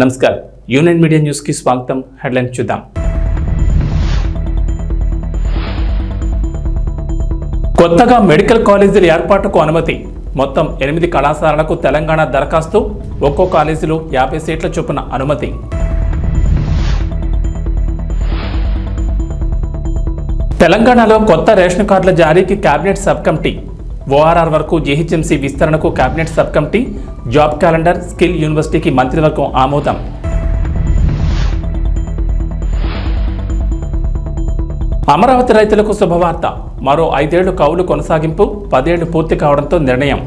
నమస్కారం. Union media న్యూస్కి స్వాగతం. హెడ్లైన్ చూద్దాం. కొత్తగా మెడికల్ కాలేజీల ఏర్పాటుకు అనుమతి. మొత్తం ఎనిమిది కళాశాలలకు తెలంగాణ దరఖాస్తు. ఒక్కో కాలేజీలో యాభై సీట్ల చొప్పున అనుమతి. తెలంగాణలో కొత్త రేషన్ కార్డుల జారీకి కేబినెట్ సబ్ కమిటీ. ఓఆర్ఆర్ వరకు జీహెచ్ఎంసీ విస్తరణకు cabinet sub committee job calendar skill యూనివర్సిటీకి మంత్రివర్గం ఆమోదం. అమరావతి రైతులకు శుభవార్త. మరో ఐదేళ్ళు కౌలు కొనసాగింపు పదేళ్ళు పూర్తి కావడంతో నిర్ణయం.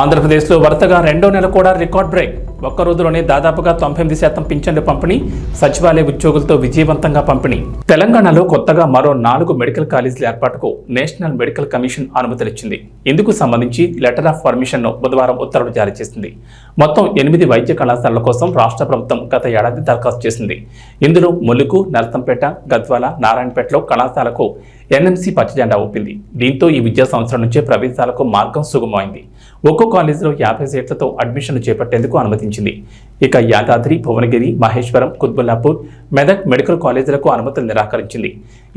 ఆంధ్రప్రదేశ్లో వరుసగా రెండో నెల కూడా రికార్డ్ బ్రేక్. ఒక్క రోజులోనే దాదాపుగా తొంభై ఎనిమిది శాతం పింఛన్లు పంపిణీ సచివాలయ ఉద్యోగులతో విజయవంతంగా పంపిణీ. తెలంగాణలో కొత్తగా మరో నాలుగు మెడికల్ కాలేజీల ఏర్పాటుకు నేషనల్ మెడికల్ కమిషన్ అనుమతులిచ్చింది. ఇందుకు సంబంధించి లెటర్ ఆఫ్ పర్మిషన్ను బుధవారం ఉత్తర్వులు జారీ చేసింది. మొత్తం ఎనిమిది వైద్య కళాశాలల కోసం రాష్ట్ర ప్రభుత్వం గత ఏడాది దరఖాస్తు చేసింది. ఇందులో ములుగు నర్సంపేట గద్వాల నారాయణపేటలో కళాశాలకు ఎన్ఎంసీ పచ్చజెండా ఊపింది. దీంతో ఈ విద్యా సంవత్సరం నుంచే ప్రవేశాలకు మార్గం సుగమమైంది. ఒక్కో కాలేజీలో యాభై సీట్లతో అడ్మిషన్లు చేపట్టేందుకు అనుమతించింది. ఇక యాదాద్రి భువనగిరి మహేశ్వరం కుత్బుల్లాపూర్ మెదక్ మెడికల్ కాలేజీలకు అనుమతులు నిరాకరించింది.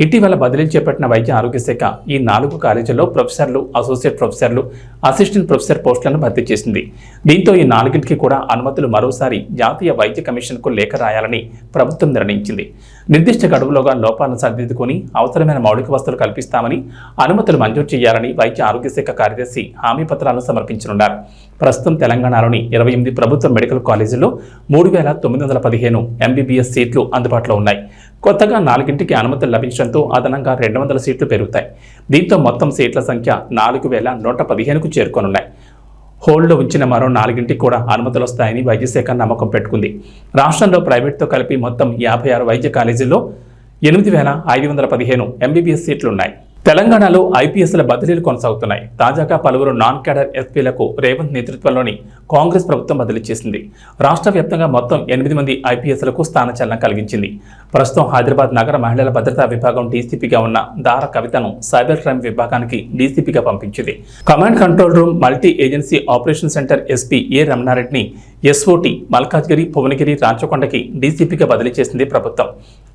ఇటీవల బదిలీ చేపట్టిన వైద్య ఆరోగ్య శాఖ ఈ నాలుగు కాలేజీల్లో ప్రొఫెసర్లు అసోసియేట్ ప్రొఫెసర్లు అసిస్టెంట్ ప్రొఫెసర్ పోస్టులను భర్తీ చేసింది. దీంతో ఈ నాలుగింటికి కూడా అనుమతులు మరోసారి జాతీయ వైద్య కమిషన్కు లేఖ రాయాలని ప్రభుత్వం నిర్ణయించింది. నిర్దిష్ట గడువులోగా లోపాలను సరిదిద్దుకొని అవసరమైన మౌలిక వసతులు కల్పిస్తామని అనుమతులు మంజూరు చేయాలని వైద్య ఆరోగ్య శాఖ కార్యదర్శి హామీ పత్రాలను సమర్పించనున్నారు. ప్రస్తుతం తెలంగాణలోని ఇరవై ఎనిమిది ప్రభుత్వ మెడికల్ కాలేజీల్లో మూడు వేల తొమ్మిది వందల పదిహేను ఎంబీబీఎస్ సీట్లు అందుబాటులో ఉన్నాయి. కొత్తగా నాలుగింటికి అనుమతులు లభించడంతో అదనంగా రెండు వందల సీట్లు పెరుగుతాయి. దీంతో మొత్తం సీట్ల సంఖ్య నాలుగు వేల నూట పదిహేనుకు చేరుకోనున్నాయి. హోల్డ్లో ఉంచిన మరో నాలుగింటికి కూడా అనుమతులు వస్తాయని వైద్యశాఖ నమ్మకం పెట్టుకుంది. రాష్ట్రంలో ప్రైవేట్తో కలిపి మొత్తం యాభై ఆరు వైద్య కాలేజీల్లో ఎనిమిది వేల ఐదు వందల పదిహేను ఎంబీబీఎస్ సీట్లున్నాయి తెలంగాణలో ఐపీఎస్ల బదిలీలు కొనసాగుతున్నాయి. తాజాగా పలువురు నాన్ క్యాడర్ ఎస్పీలకు రేవంత్ నేతృత్వంలోని కాంగ్రెస్ ప్రభుత్వం బదిలీ చేసింది. రాష్ట్ర వ్యాప్తంగా మొత్తం ఎనిమిది మంది ఐపీఎస్లకు స్థానచలనం కలిగించింది. ప్రస్తుతం హైదరాబాద్ నగర మహిళల భద్రతా విభాగం డీసీపీగా ఉన్న దార కవితను సైబర్ క్రైమ్ విభాగానికి డీసీపీగా పంపించింది. Command control room multi agency operation centre SP A రమణారెడ్డిని SOT Malkajgiri Bhuvanagiri రాచకొండకి డీసీపీగా బదిలీ చేసింది ప్రభుత్వం.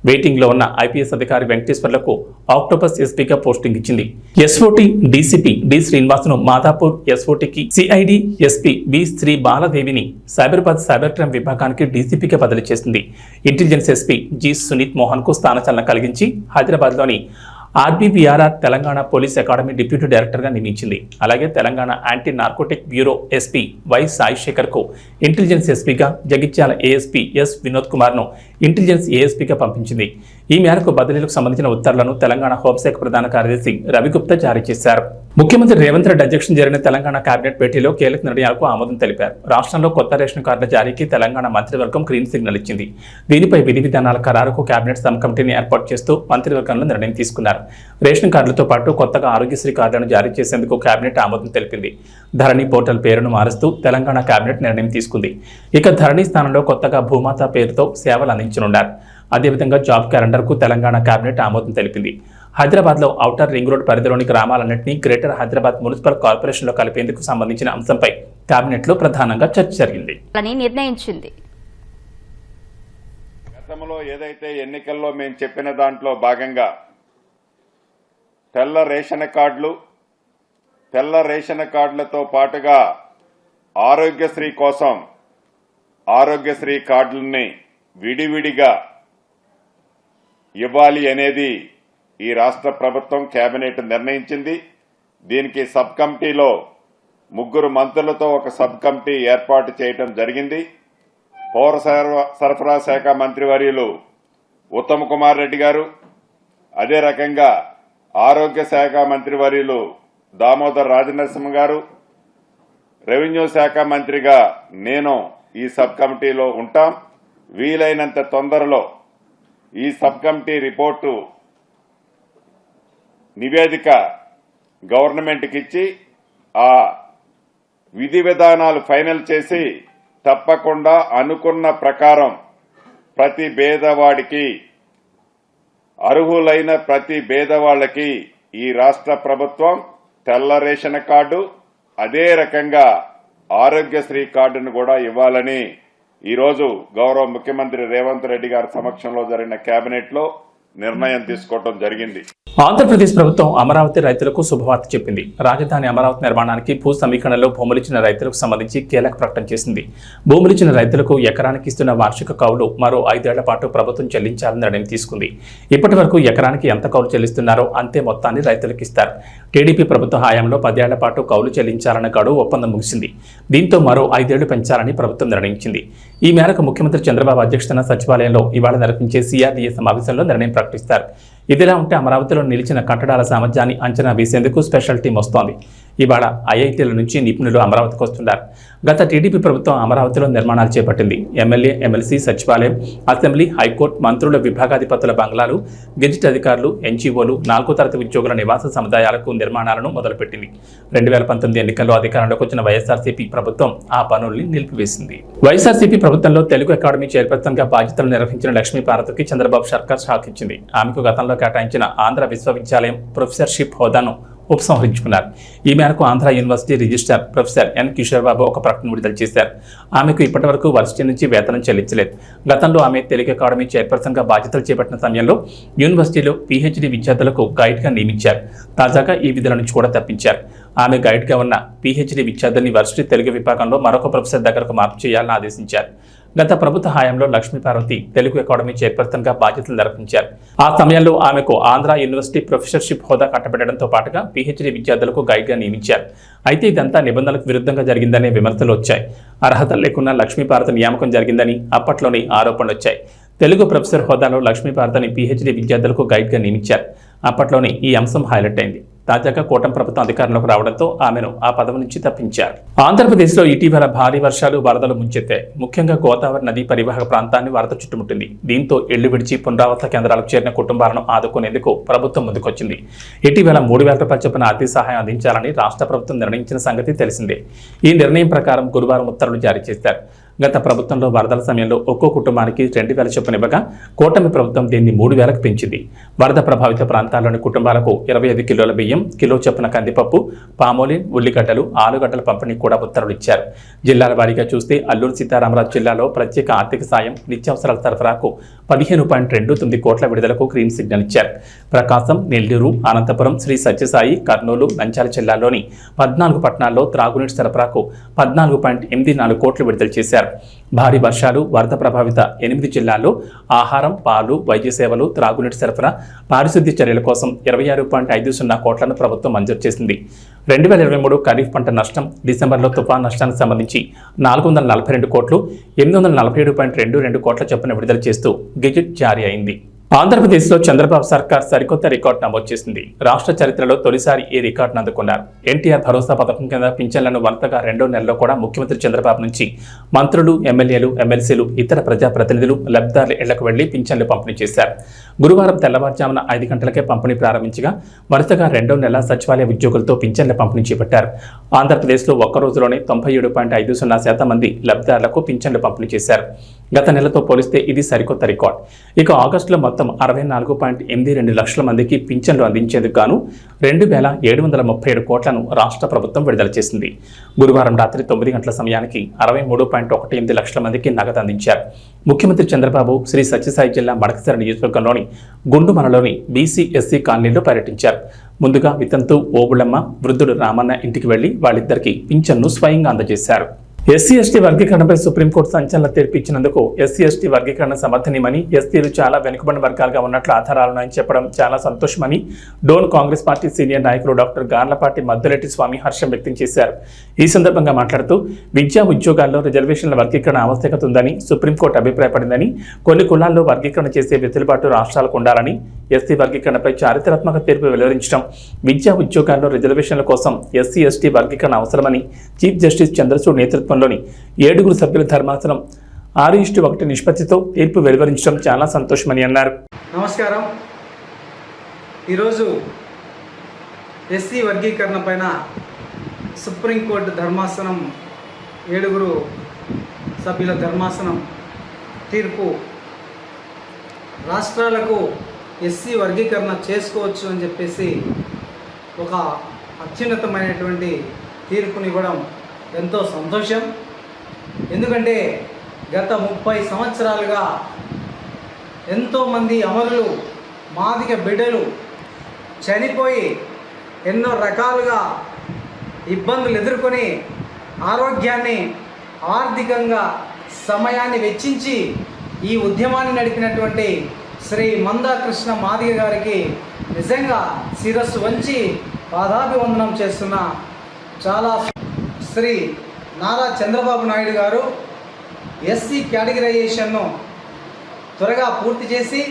వెయిటింగ్లో ఉన్న ఐపీఎస్ అధికారి వెంకటేశ్వర్లకు ఆక్టోపస్ ఎస్పీగా పోస్టింగ్ ఇచ్చింది. ఎస్ఓటి డీసీపీ డి శ్రీనివాసును మాదాపూర్ ఎస్ఓటికి సిఐడి ఎస్పీ బి శ్రీ బాలదేవిని సైబరాబాద్ సైబర్ క్రైమ్ విభాగానికి డీసీపీగా బదిలీ చేసింది. ఇంటెలిజెన్స్ ఎస్పీ జి సునీత్ మోహన్కు స్థానచలనం కలిగించి హైదరాబాద్లోని RBVRR Telangana police academy deputy డైరెక్టర్గా నియమించింది. అలాగే Telangana anti narcotic bureau SP Y Sai శేఖర్కు intelligence ఎస్పీగా జగిత్యాల ఏఎస్పీ ఎస్ వినోద్ కుమార్ను ఇంటెలిజెన్స్ ఏఎస్పీగా పంపించింది. ఈ మేరకు బదిలీలకు సంబంధించిన ఉత్తర్వులను తెలంగాణ హోంశాఖ ప్రధాన కార్యదర్శి రవిగుప్తా జారీ చేశారు. ముఖ్యమంత్రి రేవంత్ రెడ్డి అధ్యక్షతన జరిగిన తెలంగాణ కేబినెట్ భేటీలో కీలక నిర్ణయాలకు ఆమోదం తెలిపారు. రాష్ట్రంలో కొత్త రేషన్ కార్డుల జారీకి తెలంగాణ మంత్రివర్గం గ్రీన్ సిగ్నల్ ఇచ్చింది. దీనిపై విధి విధానాల ఖరారుకు కేబినెట్ సబ్ కమిటీని ఏర్పాటు చేస్తూ మంత్రివర్గంలో నిర్ణయం తీసుకున్నారు. రేషన్ కార్డులతో పాటు కొత్తగా ఆరోగ్యశ్రీ కార్డులను జారీ చేసేందుకు కేబినెట్ ఆమోదం తెలిపింది. ధరణి పోర్టల్ పేరును మారుస్తూ తెలంగాణ కేబినెట్ నిర్ణయం తీసుకుంది. ఇక ధరణి స్థానంలో కొత్తగా భూమాత పేరుతో సేవలు అందించనున్నారు. అదేవిధంగా జాబ్ క్యాలెండర్కు తెలంగాణ కేబినెట్ ఆమోదం తెలిపింది. హైదరాబాద్లో ఔటర్ రింగ్ రోడ్ పరిధిలోని గ్రామాలన్నింటినీ గ్రేటర్ హైదరాబాద్ మున్సిపల్ కార్పొరేషన్లో కలిపేందుకు సంబంధించిన అంశంపై కేబినెట్లో ప్రధానంగా చర్చ జరిగింది. నిర్ణయించింది. గతంలో ఏదైతే ఎన్నికల్లో మేము చెప్పిన దాంట్లో భాగంగా తెల్ల రేషన్ కార్డులు తెల్ల రేషన్ కార్డులతో పాటుగా ఆరోగ్యశ్రీ కోసం ఆరోగ్యశ్రీ కార్డులని విడివిడిగా ఇవ్వాలి అనేది ఈ రాష్ట్ర ప్రభుత్వం కేబినెట్ నిర్ణయించింది. దీనికి సబ్ కమిటీలో ముగ్గురు మంత్రులతో ఒక సబ్ కమిటీ ఏర్పాటు చేయడం జరిగింది. పౌర సరఫరా- సరఫరా శాఖ మంత్రివర్యులు ఉత్తమ్ కుమార్ రెడ్డి గారు అదే రకంగా ఆరోగ్య శాఖ మంత్రివర్యులు దామోదర్ రాజనరసింహ గారు రెవెన్యూ శాఖ మంత్రిగా నేను ఈ సబ్ కమిటీలో ఉంటాం. వీలైనంత తొందరలో ఈ సబ్ కమిటీ రిపోర్టు నివేదిక గవర్నమెంట్కి ఇచ్చి ఆ విధి విధానాలు ఫైనల్ చేసి తప్పకుండా అనుకున్న ప్రకారం ప్రతి పేదవాడికి అర్హులైన ప్రతి పేదవాళ్ళకి ఈ రాష్ట్ర ప్రభుత్వం తెల్ల రేషన్ కార్డు అదే రకంగా ఆరోగ్యశ్రీ కార్డును కూడా ఇవ్వాలని ఈరోజు గౌరవ ముఖ్యమంత్రి రేవంత్ రెడ్డి గారి సమక్షంలో జరిగిన కేబినెట్లో నిర్ణయం తీసుకోవడం జరిగింది. ఆంధ్రప్రదేశ్ ప్రభుత్వం అమరావతి రైతులకు శుభవార్త చెప్పింది. రాజధాని అమరావతి నిర్మాణానికి భూ సమీకరణలో భూములిచ్చిన రైతులకు సంబంధించి కీలక ప్రకటన చేసింది. భూములిచ్చిన రైతులకు ఎకరానికి ఇస్తున్న వార్షిక కౌలు మరో ఐదేళ్ళ పాటు ప్రభుత్వం చెల్లించాలని నిర్ణయం తీసుకుంది. ఇప్పటి వరకు ఎకరానికి ఎంత కౌలు చెల్లిస్తున్నారో అంతే మొత్తాన్ని రైతులకు ఇస్తారు. టీడీపీ ప్రభుత్వ హయాంలో పదేళ్ళ పాటు కౌలు చెల్లించాలన్న గడువు ఒప్పందం ముగిసింది. దీంతో మరో ఐదేళ్ళు పెంచాలని ప్రభుత్వం నిర్ణయించింది. ఈ మేరకు ముఖ్యమంత్రి చంద్రబాబు అధ్యక్షతన సచివాలయంలో ఇవాళ నిర్వహించే సిఆర్డీఏ సమావేశంలో నిర్ణయం ప్రకటిస్తారు. ఇదిలా ఉంటే అమరావతిలో నిలిచిన కట్టడాల సామర్థ్యాన్ని అంచనా వేసేందుకు స్పెషల్ టీం వస్తోంది. ఇవాళ ఐఐటీల నుంచి నిపుణులు అమరావతికి వస్తున్నారు. గత టీడీపీ ప్రభుత్వం అమరావతిలో నిర్మాణాలు చేపట్టింది. ఎమ్మెల్యే ఎమ్మెల్సీ సచివాలయం అసెంబ్లీ హైకోర్టు మంత్రుల విభాగాధిపతుల బంగ్లాలు గెజిట్ అధికారులు ఎన్జీఓలు నాలుగో తరగతి ఉద్యోగుల నివాస సముదాయాలకు నిర్మాణాలను మొదలుపెట్టింది. రెండు వేల పంతొమ్మిది ఎన్నికల్లో అధికారంలోకి వచ్చిన వైఎస్ఆర్సీపీ ప్రభుత్వం ఆ పనుల్ని నిలిపివేసింది. వైఎస్ఆర్సీపీ ప్రభుత్వంలో తెలుగు అకాడమీ చైర్పర్సన్గా బాధ్యతలు నిర్వహించిన లక్ష్మీ భారత్కి చంద్రబాబు సర్కార్ షాక్ ఇచ్చింది ఆమెకు గతంలో కేటాయించిన ఆంధ్ర విశ్వవిద్యాలయం ప్రొఫెసర్షిప్ హోదాను ఉపసంహరించుకున్నారు. ఈ మేరకు Andhra university registrar professor N Kishore Babu ఒక ప్రకటన విడుదల చేశారు. ఆమెకు ఇప్పటివరకు వర్సిటీ నుంచి వేతనం చెల్లించలేదు. గతంలో ఆమె తెలుగు అకాడమీ చైర్పర్సన్గా బాధ్యతలు చేపట్టిన సమయంలో యూనివర్సిటీలో పీహెచ్డీ విద్యార్థులకు గైడ్గా నియమించారు. తాజాగా ఈ విధుల నుంచి కూడా తప్పించారు. ఆమె గైడ్గా ఉన్న పీహెచ్డీ విద్యార్థుల్ని వర్సిటీ తెలుగు విభాగంలో మరొక ప్రొఫెసర్ దగ్గరకు మార్పు చేయాలని ఆదేశించారు. గత ప్రభుత్వ హయాంలో లక్ష్మీపార్వతి తెలుగు అకాడమీ చైర్పర్సన్గా బాధ్యతలు నిర్వహించారు. ఆ సమయంలో ఆమెకు ఆంధ్ర యూనివర్సిటీ ప్రొఫెసర్షిప్ హోదా కట్టబెట్టడంతో పాటుగా పీహెచ్డీ విద్యార్థులకు గైడ్గా నియమించారు. అయితే ఇదంతా నిబంధనలకు విరుద్ధంగా జరిగిందనే విమర్శలు వచ్చాయి. అర్హత లేకున్నా లక్ష్మీపార్వతి నియామకం జరిగిందని అప్పట్లోనే ఆరోపణలు వచ్చాయి. తెలుగు ప్రొఫెసర్ హోదాలో లక్ష్మీపార్వతిని పీహెచ్డీ విద్యార్థులకు గైడ్గా నియమించారు. అప్పట్లోనే ఈ అంశం హైలైట్ అయింది. తాజాగా కూటమి ప్రభుత్వం అధికారంలోకి రావడంతో ఆమెను ఆ పదవి నుంచి తప్పించారు. ఆంధ్రప్రదేశ్లో ఇటీవల భారీ వర్షాలు వరదలు ముంచెత్తాయి ముఖ్యంగా గోదావరి నదీ పరివాహక ప్రాంతాన్ని వరద చుట్టుముట్టింది. దీంతో ఇళ్ళు విడిచి పునరావాస కేంద్రాలకు చేరిన కుటుంబాలను ఆదుకునేందుకు ప్రభుత్వం ముందుకొచ్చింది. ఇటీవల మూడు వేల రూపాయల చొప్పున ఆర్థిక సహాయం అందించాలని రాష్ట్ర ప్రభుత్వం నిర్ణయించిన సంగతి తెలిసిందే. ఈ నిర్ణయం ప్రకారం గురువారం ఉత్తర్వులు జారీ చేశారు. గత ప్రభుత్వంలో వరదల సమయంలో ఒక్కో కుటుంబానికి రెండు వేల చొప్పున ఇవ్వగా కూటమి ప్రభుత్వం దీన్ని మూడు వేలకు పెంచింది. వరద ప్రభావిత ప్రాంతాల్లోని కుటుంబాలకు ఇరవై ఐదు కిలోల బియ్యం కిలో చొప్పున కందిపప్పు పామోలిన్ ఉల్లిగడ్డలు ఆలుగడ్డల పంపిణీ కూడా ఉత్తర్వులు ఇచ్చారు. జిల్లాల వారీగా చూస్తే అల్లూరు సీతారామరాజు జిల్లాలో ప్రత్యేక ఆర్థిక సాయం నిత్యావసరాల సరఫరాకు పదిహేను పాయింట్ రెండు తొమ్మిది కోట్ల విడుదలకు గ్రీన్ సిగ్నల్ ఇచ్చారు. ప్రకాశం నెల్లూరు అనంతపురం శ్రీ సత్యసాయి కర్నూలు నంచాల జిల్లాల్లోని పద్నాలుగు పట్టణాల్లో త్రాగునీటి సరఫరాకు పద్నాలుగు పాయింట్ ఎనిమిది నాలుగు కోట్లు విడుదల చేశారు. భారీ వర్షాలు వరద ప్రభావిత ఎనిమిది జిల్లాల్లో ఆహారం పాలు వైద్య సేవలు త్రాగునీటి సరఫరా పారిశుద్ధ్య చర్యల కోసం ఇరవై ఆరు పాయింట్ ఐదు సున్నా కోట్లను ప్రభుత్వం మంజూరు చేసింది. రెండు వేల ఇరవై మూడు ఖరీఫ్ పంట నష్టం డిసెంబర్లో తుఫాన్ నష్టానికి సంబంధించి నాలుగు వందల నలభై రెండు కోట్లు ఎనిమిది వందల నలభై ఏడు పాయింట్ రెండు రెండు కోట్ల చొప్పున విడుదల చేస్తూ గెజిట్ జారీ అయింది. ఆంధ్రప్రదేశ్లో చంద్రబాబు సర్కార్ సరికొత్త రికార్డు నమోదు చేసింది. రాష్ట్ర చరిత్రలో తొలిసారి ఈ రికార్డును అందుకున్నారు. ఎన్టీఆర్ భరోసా పథకం కింద పింఛన్లను వరుసగా రెండో నెలలో కూడా ముఖ్యమంత్రి చంద్రబాబు నుంచి మంత్రులు ఎమ్మెల్యేలు ఎమ్మెల్సీలు ఇతర ప్రజాప్రతినిధులు లబ్ధిదారుల ఇళ్ళకు వెళ్ళి పింఛన్లు పంపిణీ చేశారు. గురువారం తెల్లవారుజామున ఐదు గంటలకే పంపిణీ ప్రారంభించగా వరుసగా రెండో నెల సచివాలయ ఉద్యోగులతో పింఛన్ల పంపిణీ చేపట్టారు. ఆంధ్రప్రదేశ్లో ఒక్క రోజులోనే తొంభై ఏడు పాయింట్ ఐదు సున్నా శాతం మంది లబ్ధిదారులకు పింఛన్లు పంపిణీ చేశారు. గత నెలతో పోలిస్తే ఇది సరికొత్త రికార్డ్. ఇక ఆగస్టులో మొత్తం అరవై నాలుగు పాయింట్ ఎనిమిది రెండు లక్షల మందికి పింఛన్లు అందించేందుకు గాను రెండు వేల ఏడు వందల ముప్పై ఏడు కోట్లను రాష్ట్ర ప్రభుత్వం విడుదల చేసింది. గురువారం రాత్రి తొమ్మిది గంటల సమయానికి అరవై మూడు పాయింట్ ఒకటి ఎనిమిది లక్షల మందికి నగదు అందించారు. ముఖ్యమంత్రి చంద్రబాబు శ్రీ సత్యసాయి జిల్లా మడకసిర నియోజకవర్గంలోని గుండుమనలోని బీసీ ఎస్సీ కాలనీలో పర్యటించారు. ముందుగా వితంతు ఓబుళమ్మ వృద్ధుడు రామన్న ఇంటికి వెళ్ళి వాళ్ళిద్దరికీ పింఛన్ను స్వయంగా అందజేశారు. ఎస్సీ ఎస్టీ వర్గీకరణపై సుప్రీంకోర్టు సంచలన తీర్పు ఇచ్చినందుకు ఎస్సీ ఎస్టీ వర్గీకరణ సమర్థనీయమని ఎస్టీలు చాలా వెనుకబడిన వర్గాలుగా ఉన్నట్లు ఆధారాలున్నాయని చెప్పడం చాలా సంతోషమని డోన్ కాంగ్రెస్ పార్టీ సీనియర్ నాయకులు డాక్టర్ గార్లపాటి మద్దులెట్టి స్వామి హర్షం వ్యక్తం చేశారు. ఈ సందర్భంగా మాట్లాడుతూ విద్యా ఉద్యోగాల్లో రిజర్వేషన్ల వర్గీకరణ ఆవశ్యకత ఉందని సుప్రీంకోర్టు అభిప్రాయపడిందని కొన్ని కులాల్లో వర్గీకరణ చేసే వెసులుబాటు రాష్ట్రాలకు ఉండాలని ఎస్సీ వర్గీకరణపై చారిత్రాత్మక తీర్పు వెలువరించడం విద్యా ఉద్యోగాల్లో రిజర్వేషన్ల కోసం ఎస్సీ ఎస్టీ వర్గీకరణ అవసరమని చీఫ్ జస్టిస్ చంద్రచూడ్ నేతృత్వంలోని ఏడుగురు సభ్యుల ధర్మాసనం ఆరు ఇష్టు ఒకటి నిష్పత్తితో తీర్పు వెలువరించడం చాలా సంతోషమని అన్నారు. నమస్కారం. ఈరోజు ఎస్సీ వర్గీకరణ పైన సుప్రీంకోర్టు ధర్మాసనం ఏడుగురు సభ్యుల ధర్మాసనం తీర్పు రాష్ట్రాలకు ఎస్సీ వర్గీకరణ చేసుకోవచ్చు అని చెప్పేసి ఒక అత్యున్నతమైనటువంటి తీర్పునివ్వడం ఎంతో సంతోషం. ఎందుకంటే గత ముప్పై సంవత్సరాలుగా ఎంతోమంది అమరులు మాదిక బిడ్డలు చనిపోయి ఎన్నో రకాలుగా ఇబ్బందులు ఎదుర్కొని ఆరోగ్యాన్ని ఆర్థికంగా సమయాన్ని వెచ్చించి ఈ ఉద్యమాన్ని నడిపినటువంటి శ్రీ మందాకృష్ణ మాదిగ గారికి నిజంగా శిరస్సు వంచి పాదాభివందనం చేస్తున్న చాలా శ్రీ నారా చంద్రబాబు నాయుడు గారు ఎస్సీ కేటగిరైజేషన్ను త్వరగా పూర్తి చేసి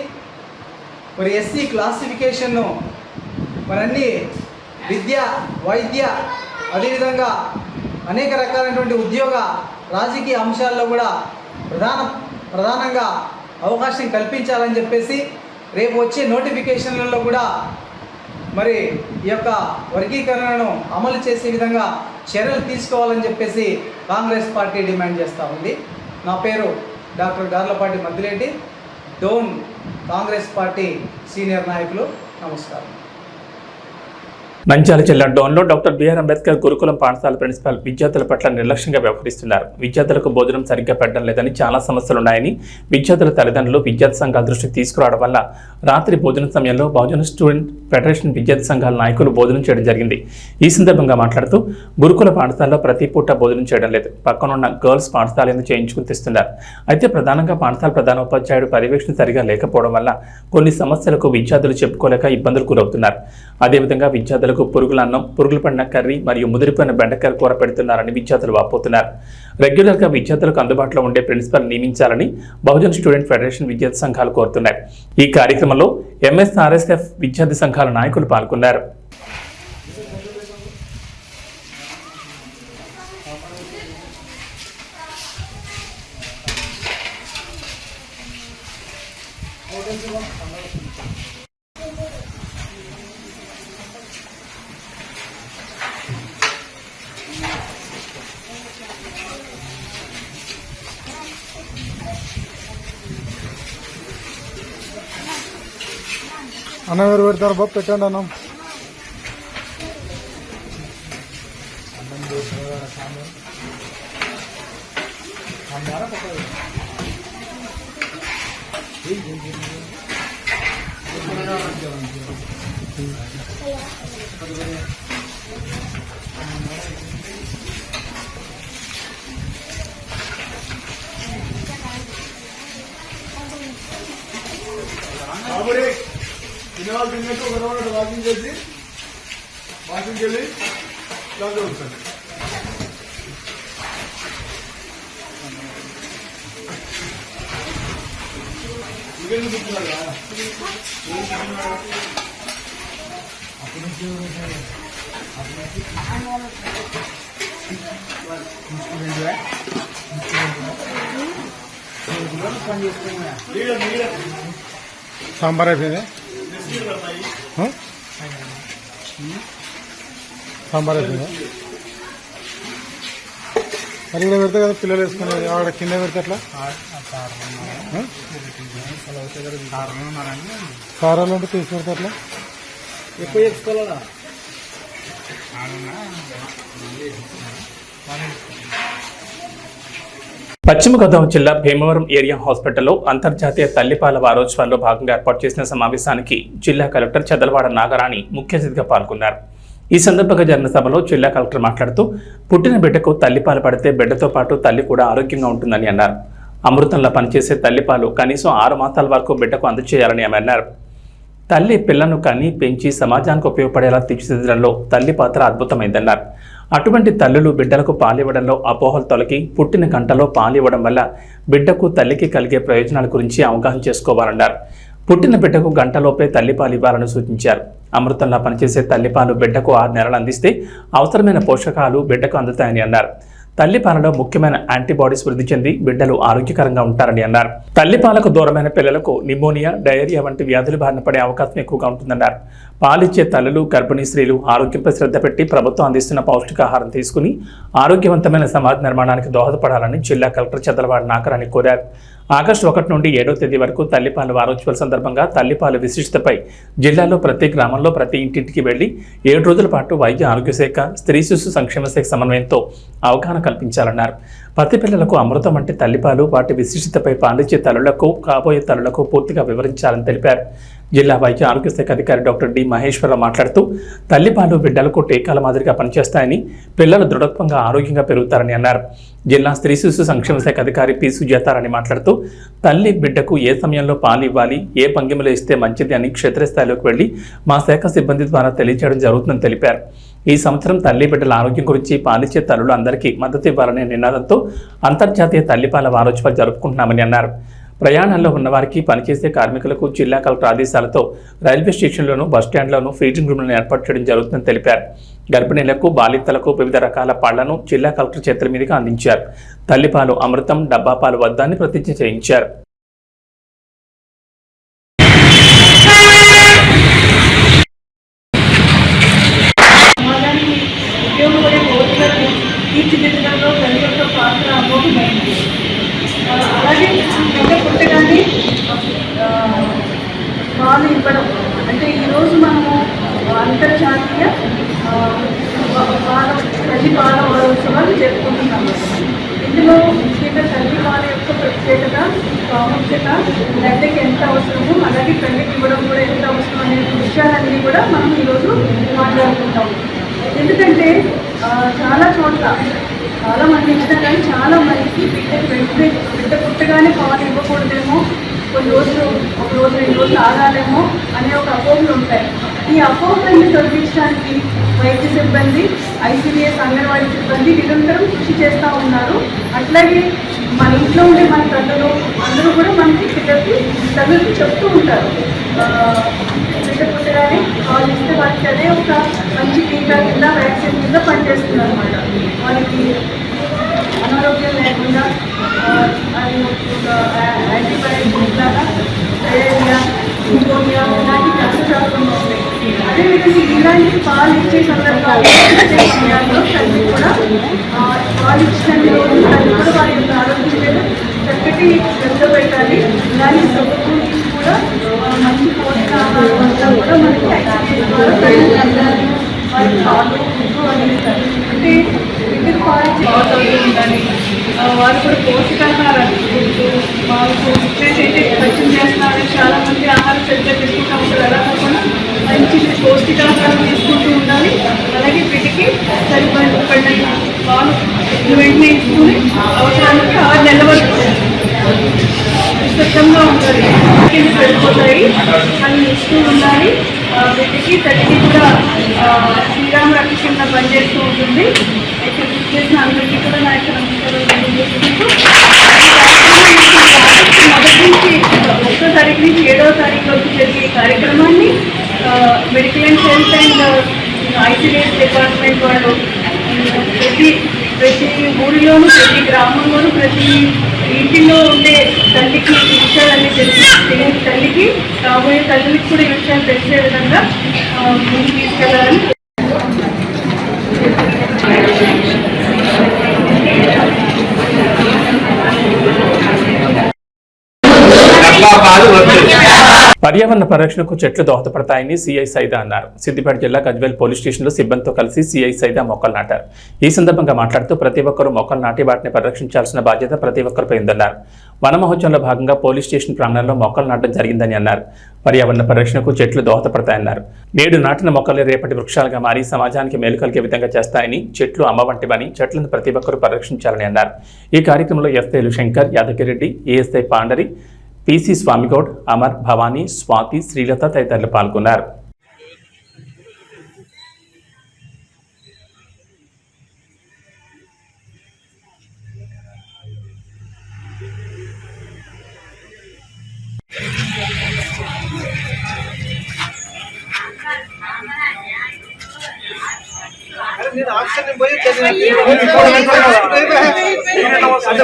మరి ఎస్సీ క్లాసిఫికేషన్ను మరి అన్ని విద్య వైద్య అదేవిధంగా అనేక రకాలైనటువంటి ఉద్యోగ రాజకీయ అంశాల్లో కూడా ప్రధాన ప్రధానంగా అవకాశం కల్పించాలని చెప్పేసి రేపు వచ్చే నోటిఫికేషన్లలో కూడా మరి ఈ యొక్క వర్గీకరణను అమలు చేసే విధంగా చర్యలు తీసుకోవాలని చెప్పేసి కాంగ్రెస్ పార్టీ డిమాండ్ చేస్తూ ఉంది. నా పేరు doctor Garlapati Maddireddy. Dhone Congress party senior నాయకులు. నమస్కారం. నంద్యాల జిల్లా డోన్లో డాక్టర్ బిఆర్ అంబేద్కర్ గురుకులం పాఠశాల ప్రిన్సిపాల్ విద్యార్థుల పట్ల నిర్లక్ష్యంగా వ్యవహరిస్తున్నారు. విద్యార్థులకు భోజనం సరిగ్గా పెట్టడం లేదని చాలా సమస్యలున్నాయని విద్యార్థుల తల్లిదండ్రులు విద్యార్థి సంఘాల దృష్టికి తీసుకురావడం వల్ల రాత్రి భోజన సమయంలో బహుజన స్టూడెంట్ ఫెడరేషన్ విద్యార్థి సంఘాల నాయకులు భోజనం చేయడం జరిగింది. ఈ సందర్భంగా మాట్లాడుతూ గురుకుల పాఠశాలలో ప్రతి పూట భోజనం చేయడం లేదు. పక్కనున్న గర్ల్స్ పాఠశాల ఎందుకు చేయించుకుని తెస్తున్నారు? అయితే ప్రధానంగా పాఠశాల ప్రధాన ఉపాధ్యాయుడు పర్యవేక్షణ సరిగా లేకపోవడం వల్ల కొన్ని సమస్యలకు విద్యార్థులు చెప్పుకోలేక ఇబ్బందులు గురవుతున్నారు. అదేవిధంగా విద్యార్థులకు పురుగుల అన్నం పురుగులు పడిన కర్రీ మరియు ముదిరిపోయిన బెండకాయ కూర పెడుతున్నారని విద్యార్థులు వాపోతున్నారు. రెగ్యులర్గా విద్యార్థులకు అందుబాటులో ఉండే ప్రిన్సిపల్ నియమించాలని బహుజన్ స్టూడెంట్ ఫెడరేషన్ విద్యార్థి సంఘాలు కోరుతున్నాయి. ఈ కార్యక్రమంలో ఎంఎస్ఆర్ఎస్ఎఫ్ విద్యార్థి సంఘాల నాయకులు పాల్గొన్నారు. అన్నం ఎవరు పెడతారు బాబు పెట్టండి అన్నం కాబట్టి తినేవాళ్ళు తిన్నట్టు ఒక రౌండ్ వాకింగ్ చేసి వాకింగ్కి వెళ్ళి దాంట్లో వచ్చాను సాంబార్ అయిపోయింది. సాంబార్ మరి ఇక్కడ పెడితే కదా పిల్లలు వేసుకునేది ఆవిడ కింద పెడితే ఎట్లా ఆ? కారాలు అంటే తీసి పెడితే ఎట్లా ఎక్కువ చెప్పుకోవాలా పశ్చిమ గోదావరి జిల్లా భీమవరం ఏరియా హాస్పిటల్లో అంతర్జాతీయ తల్లిపాల వారోత్సవాల్లో భాగంగా ఏర్పాటు చేసిన సమావేశానికి జిల్లా కలెక్టర్ చదలవాడ నాగరాణి ముఖ్య అతిథిగా పాల్గొన్నారు. ఈ సందర్భంగా జరిగిన సభలో జిల్లా కలెక్టర్ మాట్లాడుతూ పుట్టిన బిడ్డకు తల్లిపాలు పడితే బిడ్డతో పాటు తల్లి కూడా ఆరోగ్యంగా ఉంటుందని అన్నారు. అమృతంలో పనిచేసే తల్లిపాలు కనీసం ఆరు మాసాల వరకు బిడ్డకు అందజేయాలని ఆమె అన్నారు. తల్లి పిల్లను కని పెంచి సమాజానికి ఉపయోగపడేలా తీర్చిదిద్దడంలో తల్లి పాత్ర అద్భుతమైందన్నారు. అటువంటి తల్లులు బిడ్డలకు పాలివ్వడంలో అపోహలు తొలగి పుట్టిన గంటలో పాలివ్వడం వల్ల బిడ్డకు తల్లికి కలిగే ప్రయోజనాల గురించి అవగాహన చేసుకోవాలన్నారు. పుట్టిన బిడ్డకు గంటలోపే తల్లిపాలు ఇవ్వాలని సూచించారు. అమృతంలా పనిచేసే తల్లిపాలు బిడ్డకు ఆరు నెలలు అందిస్తే అవసరమైన పోషకాలు బిడ్డకు అందుతాయని అన్నారు. తల్లిపాలలో ముఖ్యమైన యాంటీబాడీస్ వృద్ధి చెంది బిడ్డలు ఆరోగ్యకరంగా ఉంటారని అన్నారు. తల్లిపాలకు దూరమైన పిల్లలకు నిమోనియా డయేరియా వంటి వ్యాధులు బారిన పడే అవకాశం ఎక్కువగా ఉంటుందన్నారు. పాలిచ్చే తల్లులు గర్భిణీ స్త్రీలు ఆరోగ్యంపై శ్రద్ధ పెట్టి ప్రభుత్వం అందిస్తున్న పౌష్టికాహారం తీసుకుని ఆరోగ్యవంతమైన సమాజ నిర్మాణానికి దోహదపడాలని జిల్లా కలెక్టర్ చదలవాడ నాకరాని కోరారు. ఆగస్టు ఒకటి నుండి ఏడో తేదీ వరకు తల్లిపాలు వారోత్సవాల సందర్భంగా తల్లిపాలు విశిష్టతపై జిల్లాలో ప్రతి గ్రామంలో ప్రతి ఇంటింటికి వెళ్ళి ఏడు రోజుల పాటు వైద్య ఆరోగ్య శాఖ స్త్రీ శిశు సంక్షేమ శాఖ సమన్వయంతో అవగాహన కల్పించాలన్నారు. ప్రతి పిల్లలకు అమృతం అంటే తల్లిపాలు వాటి విశిష్టతపై పాలిచ్చే తల్లులకు కాబోయే తల్లులకు పూర్తిగా వివరించాలని తెలిపారు. జిల్లా వైద్య ఆరోగ్య శాఖ అధికారి డాక్టర్ డి మహేశ్వరరావు మాట్లాడుతూ తల్లిపాలు బిడ్డలకు టీకాల మాదిరిగా పనిచేస్తాయని పిల్లలు దృఢత్వంగా ఆరోగ్యంగా పెరుగుతారని అన్నారు. జిల్లా స్త్రీ శిశు సంక్షేమ శాఖ అధికారి పి. సుజాతారాణి మాట్లాడుతూ తల్లి బిడ్డకు ఏ సమయంలో పాలు ఇవ్వాలి ఏ భంగిమలో ఇస్తే మంచిది అని క్షేత్రస్థాయిలోకి వెళ్ళి మా శాఖ సిబ్బంది ద్వారా తెలియజేయడం జరుగుతుందని తెలిపారు. ఈ సంవత్సరం తల్లి బిడ్డల ఆరోగ్యం గురించి పాలిచ్చే తల్లులు అందరికీ మద్దతు ఇవ్వాలనే నినాదంతో అంతర్జాతీయ తల్లిపాల వారోత్సవాలు జరుపుకుంటున్నామని అన్నారు. ప్రయాణాల్లో ఉన్నవారికి పనిచేసే కార్మికులకు జిల్లా కలెక్టర్ ఆదేశాలతో రైల్వే స్టేషన్లోను బస్టాండ్లోను ఫీడింగ్ రూమ్లను ఏర్పాటు చేయడం జరుగుతుందని తెలిపారు. గర్భిణీలకు బాలింతలకు వివిధ రకాల పాళ్ళను జిల్లా కలెక్టర్ చేతుల మీదుగా అందించారు. తల్లిపాలు అమృతం డబ్బాపాలు వద్దని ప్రతిజ్ఞ చేయించారు. హామీ ఇవ్వడం. అంటే ఈరోజు మనము అంతర్జాతీయ బాల తల్లి బాల వారోత్సవాలు జరుపుకుంటున్నాము ఇందులో ముఖ్యంగా తల్లి బాల యొక్క ప్రత్యేకత ప్రాముఖ్యత తల్లికి ఎంత అవసరమో అలాగే తల్లికి ఇవ్వడం కూడా ఎంత అవసరం అనే విషయాలన్నీ కూడా మనం ఈరోజు మాట్లాడుకుంటాం. ఎందుకంటే చాలా చోట్ల చాలా మంది ఇచ్చినా కానీ చాలా మందికి బిడ్డకి వెంటనే బిడ్డ పుట్టగానే పాలు ఇవ్వకూడదేమో కొన్ని రోజులు ఒక రోజు రెండు రోజులు ఆగాలేమో అనే ఒక అపోహలు ఉంటాయి. ఈ అపోహలను తొలగించడానికి వైద్య సిబ్బంది ఐసీడీఎస్ అంగన్వాడీ సిబ్బంది నిరంతరం కృషి చేస్తూ ఉన్నారు. అట్లాగే మన ఇంట్లో ఉండే మన పెద్దలు అందరూ కూడా మనకి పిల్లలకి తల్లులకి చెప్తూ ఉంటారు. బిడ్డ పుట్టగానే వాళ్ళు ఇస్తే వాళ్ళకి అదే ఒక మంచి టీకా కింద వ్యాక్సిన్ కింద పనిచేస్తుంది అనమాట వాళ్ళకి అనారోగ్యం లేకుండా ఆ, అది ఒక యాంటీబయాటిక్ లాగా డయేరియా న్యూమోనియా ఇలాంటి వ్యాధులు రాకుండా ఉంటాయి అదేవిధంగా ఇలాంటి పాలు ఇచ్చే సందర్భాల్లో తల్లి కూడా ఆ, ఇచ్చిన రోజు తల్లి కూడా వారి యొక్క ఆరోగ్యం చక్కటి శ్రద్ధ పెట్టాలి దాని ప్రభుత్వం కూడా మంచి పోషకాహారం అంతా కూడా మనకి వారి అంటే అవుతూ ఉండాలి వారు కూడా పోషకాహారాలు మాకు మాంసం ఇట్లయితే చేస్తున్నారు చాలామంది ఆహారం సరిగ్గా తీసుకుంటాం ఉంటారు అలా కాకుండా మంచి పౌష్టికాహారం తీసుకుంటూ ఉండాలి అలాగే వీటికి సరిపడిన వాళ్ళు వెంటనే ఇచ్చుకుని అవసరానికి ఆరు నెలల వరకు స్వచ్ఛంగా ఉంటుంది కింద పడిపోతాయి అవి ఇస్తూ ఉండాలి వీటికి బిడ్డకి తల్లికి కూడా ఆ, శ్రీరామ కింద పనిచేస్తూ ఉంటుంది. అయితే చేసిన అందరికీ కూడా నా యొక్క మొదటి నుంచి ఒకటో తారీఖు నుంచి ఏడవ తారీఖు వరకు జరిగే కార్యక్రమాన్ని medical and health and ICDS department వాళ్ళు ప్రతి ప్రతి ఊరిలోనూ ప్రతి గ్రామంలోనూ ప్రతి ఇంటిలో ఉండే తల్లికి విషయాలన్నీ తెలిసి తెలియని తల్లికి రాబోయే తల్లికి కూడా ఈ విషయాలు తెలిసే విధంగా ముందు తీసుకెళ్ళాలని పర్యావరణ పరిరక్షణకు చెట్లు దోహదపడతాయని సిఐ సైదా అన్నారు. సిద్దిపేట జిల్లా గజ్వేల్ పోలీస్ స్టేషన్లో సిబ్బందితో కలిసి సిఐ సైదా మొక్కలు నాటారు. ఈ సందర్భంగా మాట్లాడుతూ ప్రతి ఒక్కరూ మొక్కలు నాటి వాటిని పరిరక్షించాల్సిన బాధ్యత ప్రతి ఒక్కరిపై ఉందన్నారు వన మహోత్సవంలో భాగంగా పోలీస్ స్టేషన్ ప్రాంగణంలో మొక్కలు నాటడం జరిగిందని అన్నారు. పర్యావరణ పరిరక్షణకు చెట్లు దోహదపడతాయన్నారు. నేడు నాటిన మొక్కలు రేపటి వృక్షాలుగా మారి సమాజానికి మేలు కలిగే విధంగా చేస్తాయని చెట్లు అమ్మ వంటివని చెట్లను ప్రతి ఒక్కరూ పరిరక్షించాలని అన్నారు. ఈ కార్యక్రమంలో ఎస్ఐలు శంకర్ యాదగిరెడ్డి ఏఎస్ఐ పాండరి పిసి స్వామిగౌడ్ అమర్ భవానీ స్వాతి శ్రీలత తదితరులు పాల్గొన్నారు నేను ఆక్సిజన్ పోయి అంటే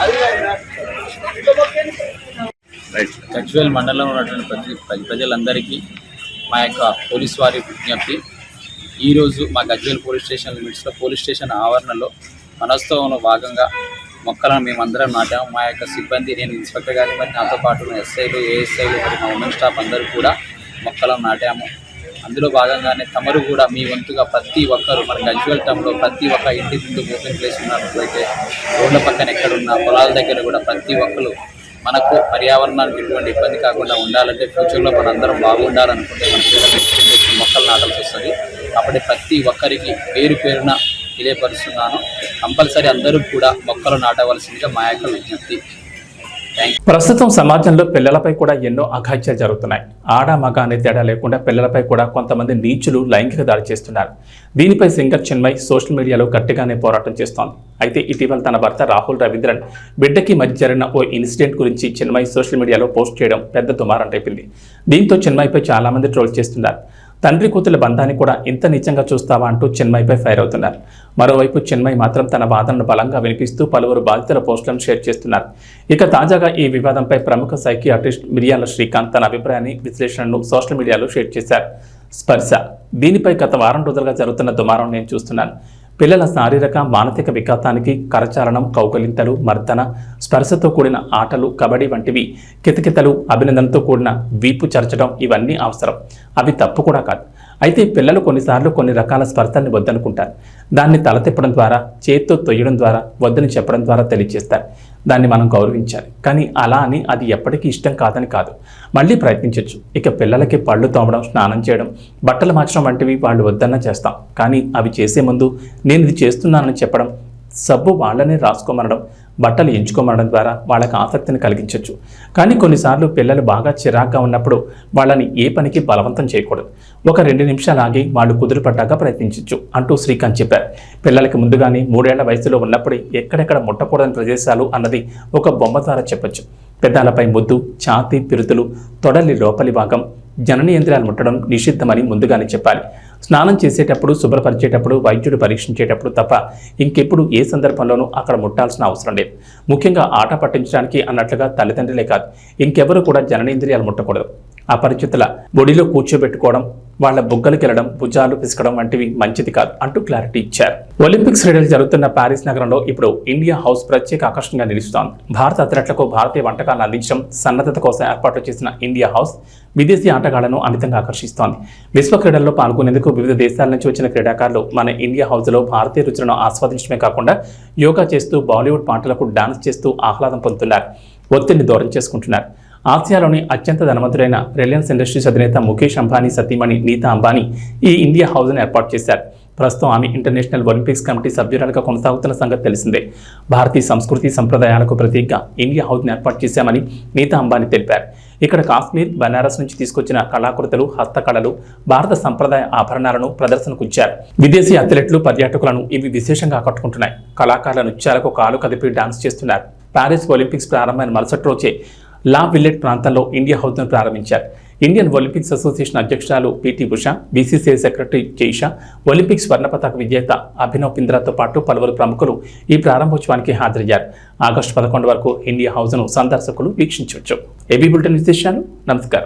గజ్వేల్ మండలంలో ఉన్నటువంటి ప్రజ ప్రజలందరికీ మా యొక్క పోలీస్ వారి విజ్ఞప్తి. ఈరోజు మా గజ్వేల్ పోలీస్ స్టేషన్ లిమిట్స్లో పోలీస్ స్టేషన్ ఆవరణలో మనోత్సవంలో భాగంగా మొక్కలను మేమందరం నాటాము. మా యొక్క సిబ్బంది నేను ఇన్స్పెక్టర్ గారి మరి నాతో పాటు ఉన్న ఎస్ఐలు ఏఎస్ఐలు మరి మా ఉమెన్ స్టాఫ్ అందరూ కూడా మొక్కలను నాటాము. అందులో భాగంగానే తమరు కూడా మీ వంతుగా ప్రతి ఒక్కరు మన గజ్వల్ టౌన్లో ప్రతి ఒక్క ఇంటి ముందు ఓపెన్ ప్లేస్ ఉన్నట్లయితే రోడ్ల పక్కన ఎక్కడున్న పొలాల దగ్గర కూడా ప్రతి ఒక్కరు మనకు పర్యావరణానికి ఎటువంటి ఇబ్బంది కాకుండా ఉండాలంటే ఫ్యూచర్లో మనందరం బాగుండాలనుకుంటే మనకి మొక్కలు నాటాల్సి వస్తుంది. కాబట్టి ప్రతి ఒక్కరికి పేరు పేరున తెలియపరుస్తున్నాను. కంపల్సరీ అందరూ కూడా మొక్కలు నాటవలసిందిగా మా యొక్క విజ్ఞప్తి. ప్రస్తుతం సమాజంలో పిల్లలపై కూడా ఎన్నో అఘాత్యాలు జరుగుతున్నాయి. ఆడ మగ అనే తేడా లేకుండా పిల్లలపై కూడా కొంతమంది నీచులు లైంగిక దాడి చేస్తున్నారు. దీనిపై సింగర్ చిన్మయ్ సోషల్ మీడియాలో గట్టిగానే పోరాటం చేస్తోంది. అయితే ఇటీవల తన భర్త రాహుల్ రవీంద్రన్ బిడ్డకి మధ్య జరిగిన ఓ ఇన్సిడెంట్ గురించి చిన్మయ్ సోషల్ మీడియాలో పోస్ట్ చేయడం పెద్ద దుమారం రేపింది. దీంతో చిన్మయ్పై చాలా మంది ట్రోల్ చేస్తున్నారు. తండ్రి కూతుల బంధాన్ని కూడా ఇంత నిజంగా చూస్తావా అంటూ చిన్మయ్పై ఫైర్ అవుతున్నారు. మరోవైపు చిన్మయ్ మాత్రం తన వాదనను బలంగా వినిపిస్తూ పలువురు బాధితుల పోస్టులను షేర్ చేస్తున్నారు. ఇక తాజాగా ఈ వివాదంపై ప్రముఖ సైకియాట్రిస్ట్ మిరియాల శ్రీకాంత్ తన అభిప్రాయాన్ని విశ్లేషణను సోషల్ మీడియాలో షేర్ చేశారు. స్పర్శ. దీనిపై గత వారం రోజులుగా జరుగుతున్న దుమారం నేను చూస్తున్నాను. పిల్లల శారీరక మానసిక వికాసానికి కరచాలనం కౌకలింతలు మర్దన స్పర్శతో కూడిన ఆటలు కబడ్డీ వంటివి కితకితలు అభినందనతో కూడిన వీపు చరచడం ఇవన్నీ అవసరం. అవి తప్పు కూడా కాదు. అయితే పిల్లలు కొన్నిసార్లు కొన్ని రకాల స్పర్శల్ని వద్దనుకుంటారు. దాన్ని తల తిప్పడం ద్వారా చేత్తో తొయ్యడం ద్వారా వద్దని చెప్పడం ద్వారా తెలియజేస్తారు దాన్ని మనం గౌరవించాలి. కానీ అలా అని అది ఎప్పటికీ ఇష్టం కాదని కాదు. మళ్ళీ ప్రయత్నించవచ్చు ఇక పిల్లలకి పళ్ళు తోమడం స్నానం చేయడం బట్టలు మార్చడం వంటివి వాళ్ళు వద్దన్నా చేస్తాం. కానీ అవి చేసే ముందు నేను ఇది చేస్తున్నానని చెప్పడం సబ్బు వాళ్ళనే రాసుకోమనడం బట్టలు ఎంచుకోమడం ద్వారా వాళ్ళకి ఆసక్తిని కలిగించవచ్చు కానీ కొన్నిసార్లు పిల్లలు బాగా చిరాగ్గా ఉన్నప్పుడు వాళ్ళని ఏ పనికి బలవంతం చేయకూడదు. ఒక రెండు నిమిషాలు ఆగి వాళ్ళు కుదురుపడ్డాక ప్రయత్నించవచ్చు అంటూ శ్రీకాంత్ చెప్పారు. పిల్లలకి ముందుగానే మూడేళ్ళ వయసులో ఉన్నప్పుడే ఎక్కడెక్కడ ముట్టకూడని ప్రదేశాలు అన్నది ఒక బొమ్మ ద్వారా చెప్పొచ్చు. పెదాలపై ముద్దు ఛాతీ పిరుతులు తొడలి లోపలి భాగం జనన ముట్టడం నిషిద్ధమని ముందుగానే చెప్పాలి. స్నానం చేసేటప్పుడు శుభ్రపరిచేటప్పుడు వైద్యుడు పరీక్షించేటప్పుడు తప్ప ఇంకెప్పుడు ఏ సందర్భంలోనూ అక్కడ ముట్టాల్సిన అవసరం లేదు. ముఖ్యంగా ఆట పట్టించడానికి అన్నట్లుగా తల్లిదండ్రులే కాదు ఇంకెవరు కూడా జననేంద్రియాలు ముట్టకూడదు. అపరిచితుల బొడిలో కూర్చోబెట్టుకోవడం వాళ్ళ బుగ్గలు కెళ్ళడం భుజాలు పిసకడం వంటివి మంచిది కాదు అంటూ క్లారిటీ ఇచ్చారు. ఒలింపిక్స్ క్రీడలు జరుగుతున్న ప్యారిస్ నగరంలో ఇప్పుడు ఇండియా హౌస్ ప్రత్యేక ఆకర్షణగా నిలుస్తోంది. భారత అథ్లెట్లకు భారతీయ వంటకాలను అందించడం సన్నద్ధత కోసం ఏర్పాటు చేసిన ఇండియా హౌస్ విదేశీ ఆటగాళ్ళను అమితంగా ఆకర్షిస్తోంది. విశ్వ క్రీడల్లో పాల్గొనేందుకు వివిధ దేశాల నుంచి వచ్చిన క్రీడాకారులు మన ఇండియా హౌస్లో భారతీయ రుచులను ఆస్వాదించడమే కాకుండా యోగా చేస్తూ బాలీవుడ్ పాటలకు డాన్స్ చేస్తూ ఆహ్లాదం పొందుతున్నారు. ఒత్తిడిని దూరం చేసుకుంటున్నారు. ఆసియాలోని అత్యంత ధనవంతుడైన రిలయన్స్ ఇండస్ట్రీస్ అధినేత ముఖేష్ అంబానీ సతీమణి నీతా అంబానీ ఈ ఇండియా హౌస్ను ఏర్పాటు చేశారు. ప్రస్తుతం ఆమె ఇంటర్నేషనల్ ఒలింపిక్స్ కమిటీ సభ్యురాలుగా కొనసాగుతున్న సంగతి తెలిసిందే. భారతీయ సంస్కృతి సంప్రదాయాలకు ప్రతీకగా ఇండియా హౌస్ని ఏర్పాటు చేశామని నీతా అంబానీ తెలిపారు. ఇక్కడ కాశ్మీర్ బనారస్ నుంచి తీసుకొచ్చిన కళాకృతులు హస్తకళలు భారత సంప్రదాయ ఆభరణాలను ప్రదర్శనకు ఉంచారు విదేశీ అథ్లెట్లు పర్యాటకులను ఇవి విశేషంగా ఆకట్టుకుంటున్నాయి. కళాకారుల నృత్యాలకు కాలు కదిపి డాన్స్ చేస్తున్నారు. ప్యారిస్ ఒలింపిక్స్ ప్రారంభమైన మరుసటి రోజే లా విల్లెట్ ప్రాంతంలో ఇండియా హౌస్ను ప్రారంభించారు. ఇండియన్ ఒలింపిక్స్ అసోసియేషన్ అధ్యక్షురాలు PT Usha BCCI secretary Jay Shah Olympics స్వర్ణ పతాక విజేత అభినవ్ పింద్రాతో పాటు పలువురు ప్రముఖులు ఈ ప్రారంభోత్సవానికి హాజరయ్యారు. ఆగస్టు పదకొండు వరకు ఇండియా హౌస్ను సందర్శకులు వీక్షించవచ్చు. ఏబీ బులెటిన్ విశేషాలు నమస్కారం.